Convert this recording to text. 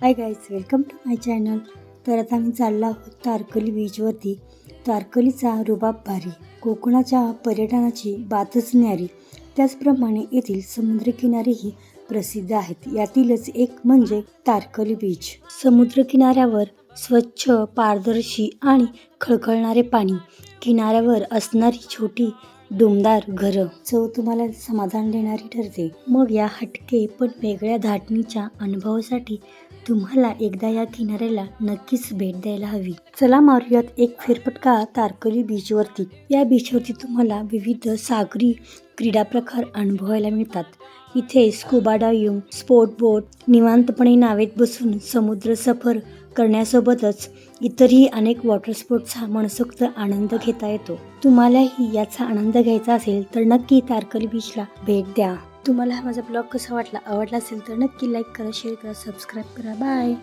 Hi guys welcome to my channel तर आता आम्ही चाललो आहोत तारकली बीचवरती तारकलीचा रुबाब भारी कोकणाच्या पर्यटनाची बातच न्यारी. त्याचप्रमाणे येथील समुद्रकिनारेही प्रसिद्ध आहेत. यातीलच एक म्हणजे तारकली बीच समुद्रकिनाऱ्यावर स्वच्छ पारदर्शी आणि खळखळणारे पाणी किनाऱ्यावर असणारी छोटी दुमदार घरं चव तुम्हाला समाधान देणारी ठरते. मग या हटके पण वेगळ्या धाटणीच्या अनुभवासाठी तुम्हाला एकदा या किनाऱ्याला नक्कीच भेट द्यायला हवी. चला मारूयात एक फेरफटका तारकली बीचवरती या बीचवरती तुम्हाला विविध सागरी क्रीडा प्रकार अनुभवायला मिळतात. इथे स्कुबा डायविंग स्पोर्ट बोट निवांतपणे नावेत बसून समुद्र सफर करण्यासोबतच इतरही अनेक वॉटर स्पोर्ट्सचा मनसोक्त आनंद घेता येतो. तुम्हालाही याचा आनंद घ्यायचा असेल तर नक्की तारकली बीचला भेट द्या. तुम्हाला हा माझा ब्लॉग कसा वाटला आवडला असेल तर नक्की लाईक करा शेअर करा सबस्क्राईब करा. बाय